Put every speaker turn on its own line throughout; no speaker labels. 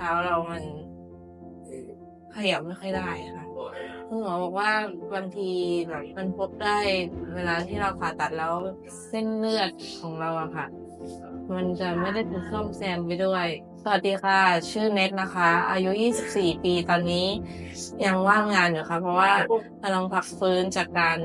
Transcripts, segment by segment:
ท้าเรามันขยับไม่ค่อยได้ค่ะคุณหมอบอกว่าบางทีแบบมันพบได้เวลาที่เราผ่าตัดแล้วเส้นเลือดของเราอะค่ะ มันจะไม่ได้ถูกซ่อมแซมไปด้วย สวัสดีค่ะ ชื่อเน็ตนะคะ อายุ 24 ปีตอนนี้ยังว่างงานอยู่ค่ะ เพราะว่ากำลังพักฟื้นจากการ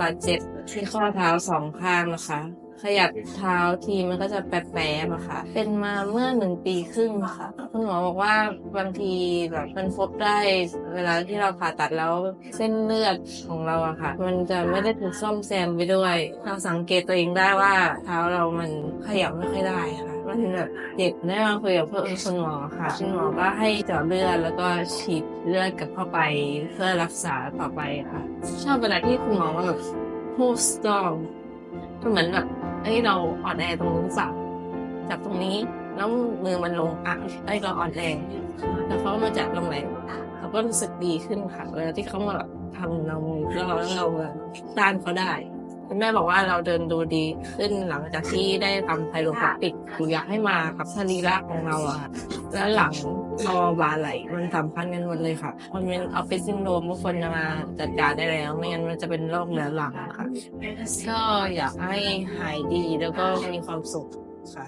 บาดเจ็บที่ข้อเท้าสองข้างนะคะ ขยับเท้าทีมันก็จะแปรๆอะค่ะ เป็นมาเมื่อหนึ่งปีครึ่งค่ะ คุณหมอบอกว่าบางทีแบบมันพบได้เวลาที่เราผ่าตัดแล้วเส้นเลือดของเราอะค่ะ มันจะไม่ได้ถูกซ่อมแซมไปด้วย เราสังเกตตัวเองได้ว่าเท้าเรามันขยับไม่ค่อยได้ค่ะมันแบบเจ็บได้มาคุยกับเพื่อนคุณหมอค่ะคุณหมอก็ให้เจาะเลือดแล้วก็ฉีดเลือดกับเข้าไปเพื่อรักษาต่อไปค่ะ ชอบเวลาที่คุณหมอว่าแบบ hold strong มันเหมือนแบบ เอ้ยเราอ่อนแอตรงนี้สับจับตรงนี้แล้วมือมันลงอะไอ้ยเราอ่อนแรงแล้วเขามาจับตรงไหนเราก็รู้สึกดีขึ้นค่ะเวลาที่เขามาทำเราแล้วเราเราต้านเขาได้ คุณแม่บอกว่าเราเดินดูดีขึ้นหลังจากที่ได้ทำไพโรแพคติกหนูอยากให้มากับสรีระของเราอะค่ะแล้วหลังคอบาไหลมันสำคัญกันหมดเลยค่ะมันเป็นออฟฟิศซินโดรมทุกคนจะมาจัดการได้แล้ว ไม่งั้นมันจะเป็นโรคเหลือหลังค่ะก็อยากให้หายดีแล้วก็มีความสุขค่ะ